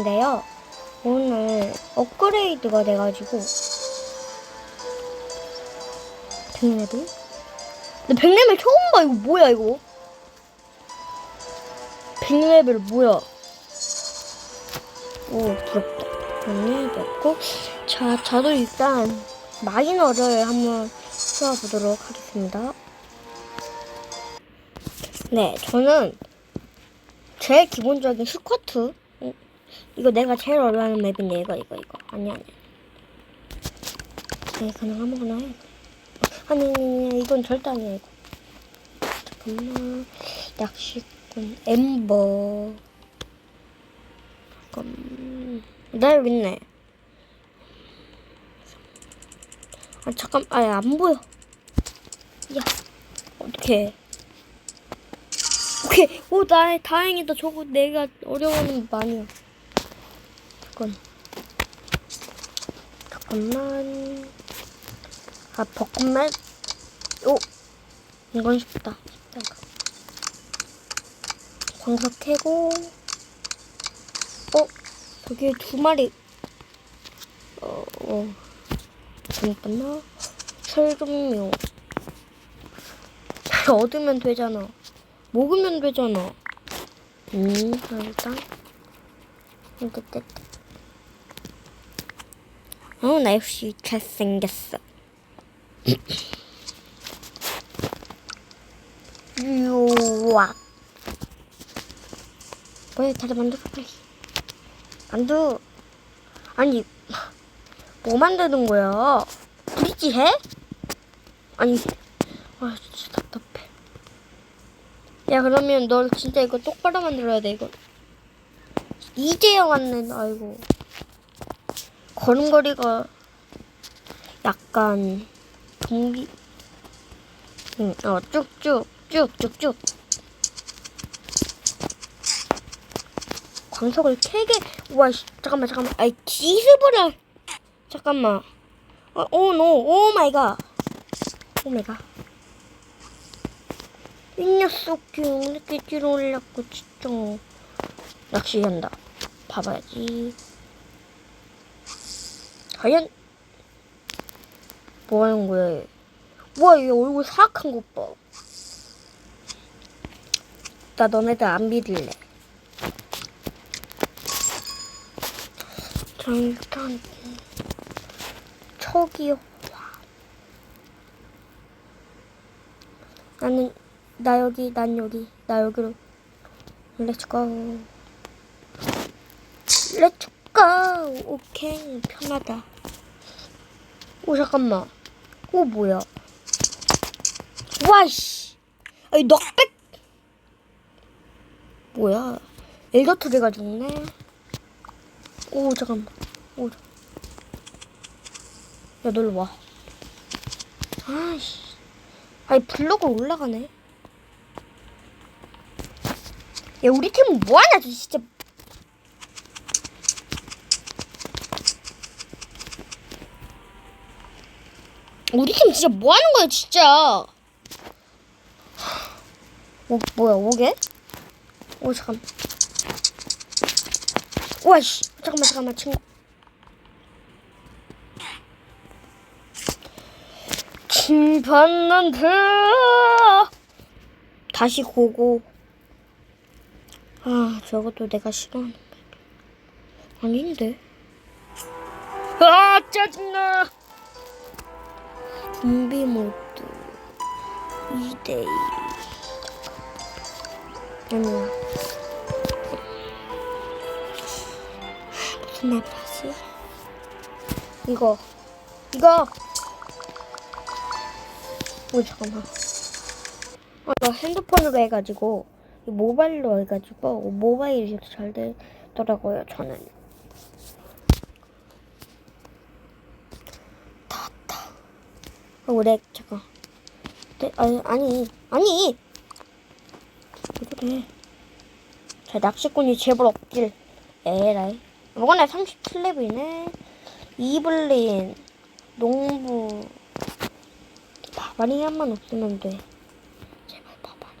인데요. 오늘 업그레이드가 돼가지고 백레벨? 나 백레벨 처음 봐 이거 뭐야 이거? 백레벨 뭐야? 오 부럽다. 언니 넣고 자 저도 일단 마이너를 한번 써보도록 하겠습니다. 네 저는 제일 기본적인 스쿼트 음, 이거 내가 제일 어려워하는 맵인데 이거 이거 이거. 아니 아니. 네 그냥 아무거나 해 아니 이건 절대 아니야 이거. 잠깐만. 낚시꾼 엠버. 잠깐 나 여기 있네. 아 잠깐 아야 안 보여. 야 어떡해. 오케이. 오, 나 다행이다. 저거 내가 어려워하는 거 아니야. 잠깐. 잠깐만. 아, 벚꽃말. 오, 이건 쉽다. 쉽다. 광석 캐고. 어, 저기 두 마리. 어, 어. 잠깐만. 철 종류. 얻으면 되잖아. 먹으면 되잖아. 음, 일단. 이거 뜯. 어, 나 역시 잘생겼어. 유와. 뭐야, 다들 만들어, 빨리. 만두. 아니, 뭐 만드는 거야? 브릿지 해? 아니, 아, 진짜 답답해. 야 그러면 널 진짜 이거 똑바로 만들어야 돼 이거 이제야 왔네 아이고 걸음걸이가 약간 동기 응 어 쭉쭉 쭉쭉쭉. 광석을 캐게 와 씨, 잠깐만 잠깐만. 아이 기습을 잠깐만. 어오노오 마이 갓이 녀석이 이렇게 뒤로 올렸고 진짜. 낚시한다. 봐봐야지 과연 뭐 하는 거야 얘? 우와 얘 얼굴 사악한 것 봐 나 너네들 안 믿을래 자 일단 척이요 나는 나 여기, 난 여기, 나 여기로. 렛츠 고. 렛츠 고. 오케이, 편하다. 오, 잠깐만. 오, 뭐야. 와이씨. 아이, 넉백. 뭐야. 엘더 트리가 죽네. 오, 잠깐만. 오, 잠- 야, 놀러 와. 아이씨. 아이, 블록을 올라가네. 야 우리 팀은 뭐하냐 진짜 우리 팀 진짜 뭐 하는 거야 진짜 오 뭐야 오게? 오 잠깐 와 씨 잠깐만 잠깐만 친구 침반난데 다시 고고 아, 저것도 내가 싫어하는 맵. 아닌데. 아, 짜증나! 좀비 모드 2대2. 아니야. 무슨 맵 하지? 이거. 이거! 오, 잠깐만. 아, 나 핸드폰으로 해가지고. 모바일로 해가지고 모바일이 잘 되더라고요 저는 다다 어, 렉 잠깐. 네, 아니 아니 아니! 왜 그래 자 낚시꾼이 제발 없길. 에라이. 이번에 37레벨이네. 이블린 농부. 바바리안만 없으면 돼. 제발 바바리안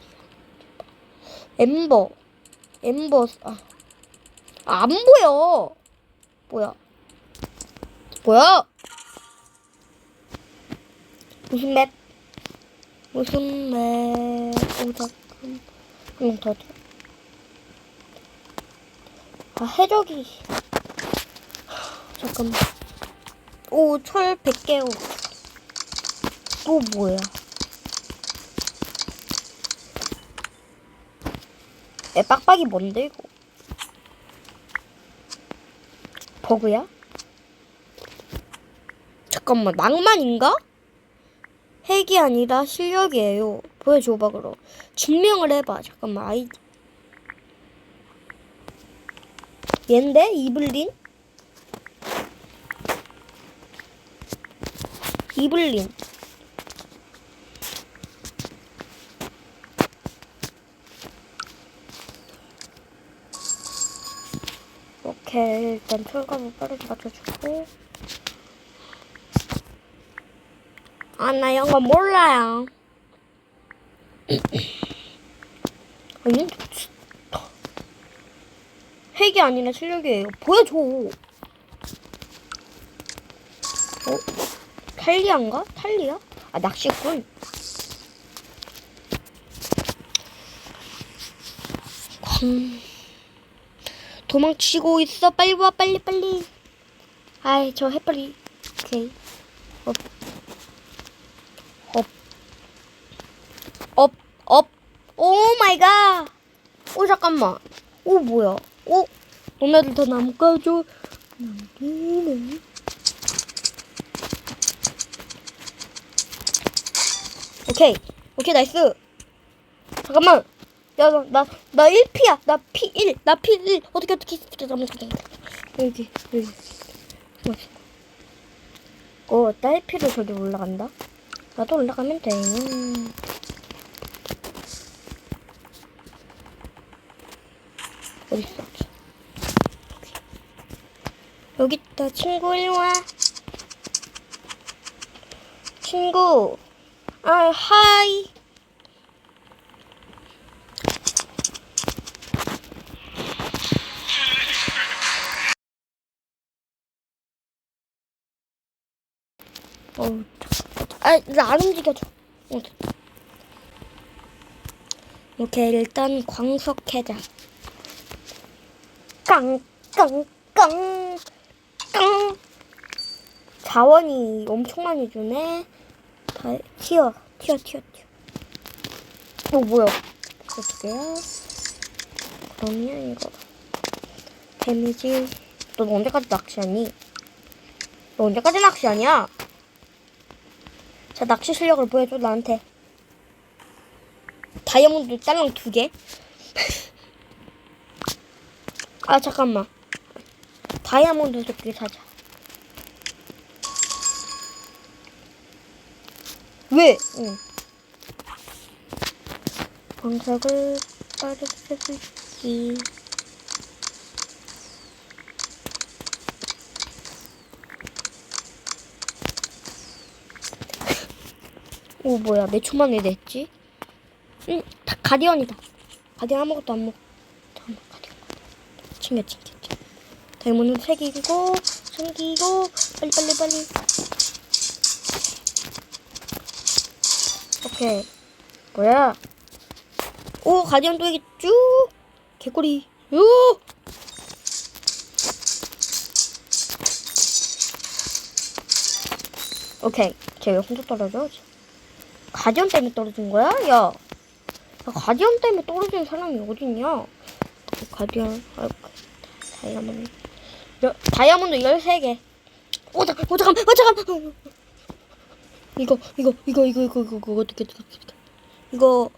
엠버. 엠버 아. 아, 안 보여. 뭐야? 뭐야? 무슨 맵? 무슨 맵? 오, 잠깐. 한명 더 줘. 아, 해적이. 잠깐만. 오, 철 100개. 또 뭐야? 에, 빡빡이 뭔데, 이거? 버그야? 잠깐만, 낭만인가? 핵이 아니라 실력이에요. 보여줘봐, 그럼. 증명을 해봐. 잠깐만, 아이디. 얘인데? 이블린? 이블린. 오케이, 일단 철갑을 빠르게 맞춰주고. 아, 나 이런 거 몰라요. 아니, 핵이 아니라 실력이에요. 보여줘. 어? 탈리아인가? 탈리아? 아, 낚시꾼. 음. 도망치고 있어. 빨리 와, 빨리, 빨리. 아이, 저 해빨리. 오케이. 업. 업. 업, 업. 오 마이 갓. 오, 잠깐만. 오, 뭐야. 오, 너네들 다 나무 까줘. 나무는. 오케이. 오케이, 나이스. 잠깐만. 야, 나, 나, 나 1피야. 나 P1. 나 P1. 어떻게, 어떻게, 어떻게, 잠깐만, 잠깐만. 여기, 여기. 어, 딸피로 저기 올라간다. 나도 올라가면 돼. 어딨어? 여기 있다. 친구, 일로 와. 친구. 아, 하이. 어우, 아, 나안 움직여줘. 오케이, 일단 광석 해자. 깡, 깡, 깡, 깡. 자원이 엄청 많이 주네. 다, 튀어, 튀어, 튀어, 튀어. 어, 뭐야. 어떡해요? 그러면 이거. 데미지. 너 언제까지 낚시하니? 너 언제까지 낚시하냐? 자, 낚시 실력을 보여줘, 나한테. 다이아몬드 딸랑 두 개. 아, 잠깐만. 다이아몬드 도끼 사자. 왜? 응. 광석을 빠르게 쓸기. 오 뭐야 몇 초 만에 됐지? 응 다, 가디언이다 가디언 아무것도 안 먹. 잠깐만 가디언 챙겨 챙겨 다이몬드 새기고 챙기고 빨리 빨리 빨리 오케이 뭐야 오 가디언 또 여기 쭉 개꼬리 요 오케이 쟤왜 혼자 떨어져? 가디언 때문에 떨어진 거야? 야, 야 가디언 때문에 떨어진 사람이 어딨냐? 가디언, 아, 다이아몬드, 여, 다이아몬드 13개. 오, 잠깐, 오, 잠깐, 어, 잠깐. 이거, 이거, 이거, 이거, 이거, 이거, 이거, 어떻게, 어떻게, 어떻게. 이거,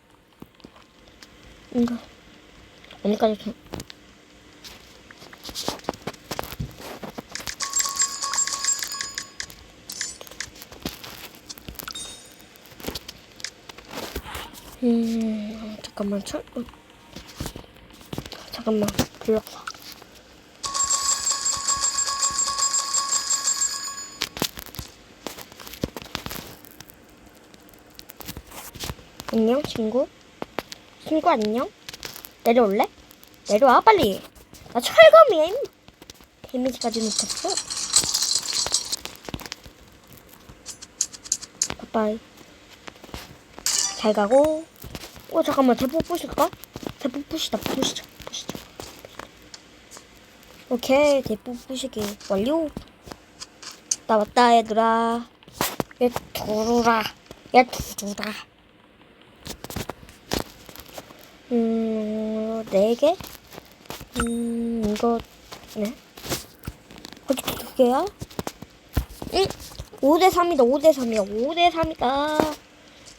이거, 언니까지 좀. 음, 잠깐만, 철, 어. 잠깐만, 블럭 사. 안녕, 친구. 친구 안녕? 내려올래? 내려와, 빨리. 나 철검이 데미지까지 높았어. 빠빠이. 잘 가고. 어, 잠깐만. 대포 부실까? 대포 부시다. 부시자. 부시자. 오케이. 대포 부시기 완료. 나 왔다, 얘들아. 얘 두루라. 얘 두루라. 음, 네 개? 음, 이거, 네. 어떻게 두 개야? 응? 5대3이다, 5대3이야, 5대3이다.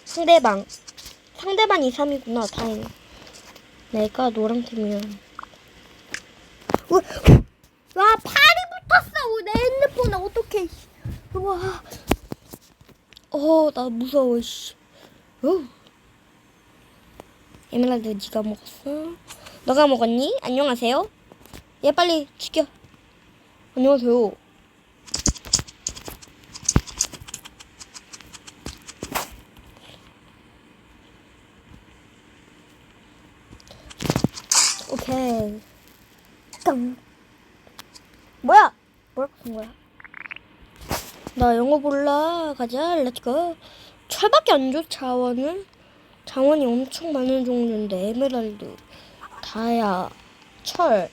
상대방. 상대방이 3이구나, 다행히. 내가 노랑팀이야. 와, 와, 팔이 붙었어! 내 핸드폰에 어떡해. 와. 어, 나 무서워, 씨. 어. 에메랄드 네가 먹었어? 너가 먹었니? 안녕하세요. 얘 빨리 죽여. 안녕하세요. 오케이. 땅. 뭐야? 뭐라고 쓴 거야? 나 영어 몰라. 가자. 렛츠고. 철밖에 안 줘, 자원은? 자원이 엄청 많은 종류인데 에메랄드, 다야, 철.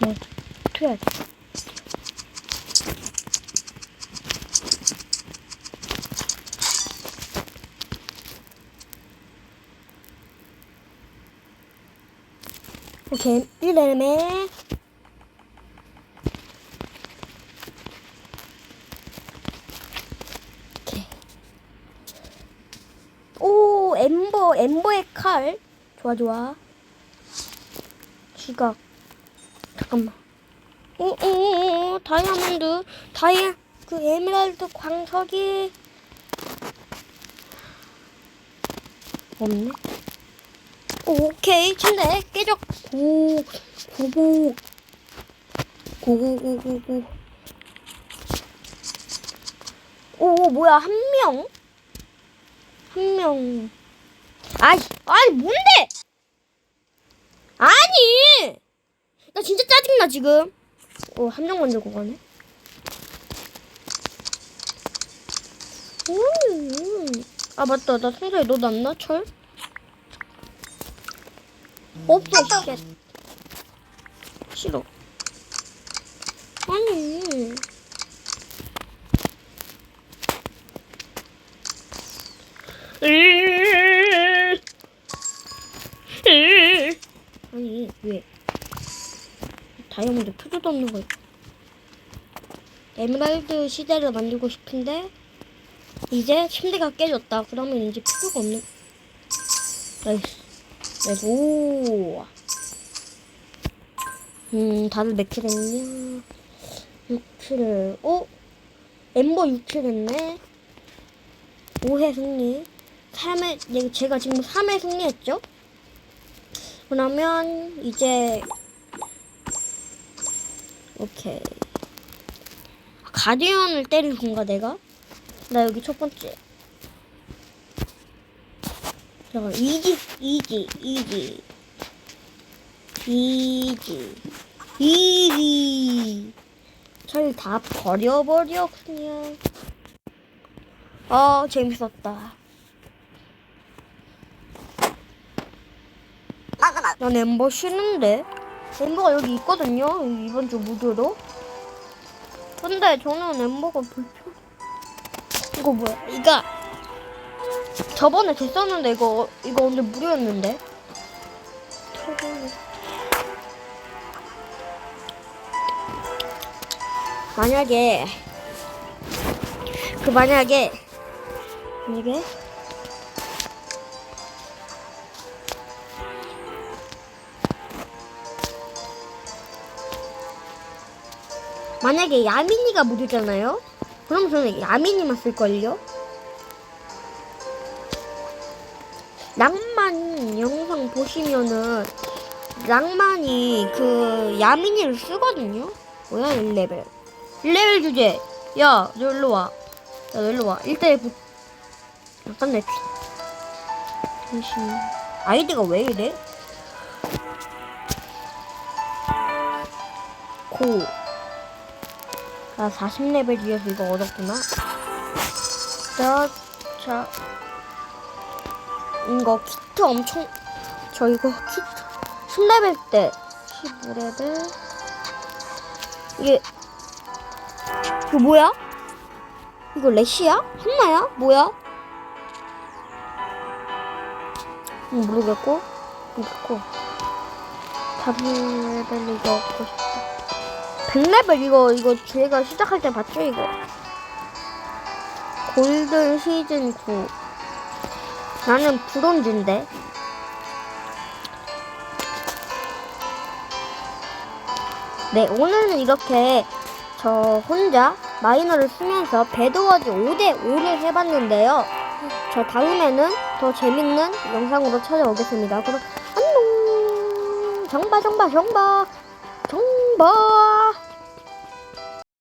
뭐 어떻게 해야 돼? 오케이, 1레벨. 오케이. 오, 엠버, 엠버의 칼. 좋아, 좋아. 지각. 잠깐만. 오, 오, 오, 오, 다이아몬드. 다이아, 그 에메랄드 광석이. 없네. 오, 오케이. 침대 깨져. 고, 고고. 고고고고고. 오, 뭐야, 한 명? 한 명. 아이, 아니, 뭔데? 아니! 나 진짜 짜증나, 지금. 오, 한명 만들고 가네. 음, 아, 맞다. 나 성사에 너 남나? 철? 없어, 쉣. 싫어. 없는 거 에메랄드 시대를 만들고 싶은데 이제 침대가 깨졌다. 그러면 이제 필요가 없는 나이스. 오. 음 다들 몇킬 했냐? 6킬을. 어? 엠버 6킬 했네. 5회 승리. 3회 제가 지금 3회 승리했죠? 그러면 이제 오케이. 가디언을 때릴 건가 내가? 나 여기 첫 번째. 잠깐 이지 이지 이지. 이지. 이지. 저를 다 버려버려 그냥. 어 재밌었다. 난 엠버 싫은데 엠버가 여기 있거든요 이번 주 무료로. 근데 저는 엠버가 불편 이거 뭐야? 이거 저번에 됐었는데 이거 이거 오늘 무료였는데? 만약에 그 만약에 만약에 만약에 야민이가 무료잖아요? 그럼 저는 야민이만 쓸걸요? 낭만 영상 보시면은 낭만이 그 야민이를 쓰거든요? 뭐야 1레벨 1레벨 주제 야 너 일로 와 야 너 일로 와 1대1 붙 잠깐 내 잠시 아이디가 왜 이래? 고. 나 40레벨이어서 이거 어렵구나. 자, 자. 이거 키트 엄청, 저 이거 키트 10레벨 때 15레벨. 이게, 이거 뭐야? 이거 레시야? 한나야? 뭐야? 음, 모르겠고, 모르겠고. 다른 레벨 이거 얻고 싶다. 100레벨 이거, 이거 제가 시작할 때 봤죠, 이거? 골든 시즌 9. 나는 브론즈인데. 네, 오늘은 이렇게 저 혼자 마이너를 쓰면서 배드워즈 5대5를 해봤는데요. 저 다음에는 더 재밌는 영상으로 찾아오겠습니다. 그럼 안녕! 정바, 정바, 정바, 정바!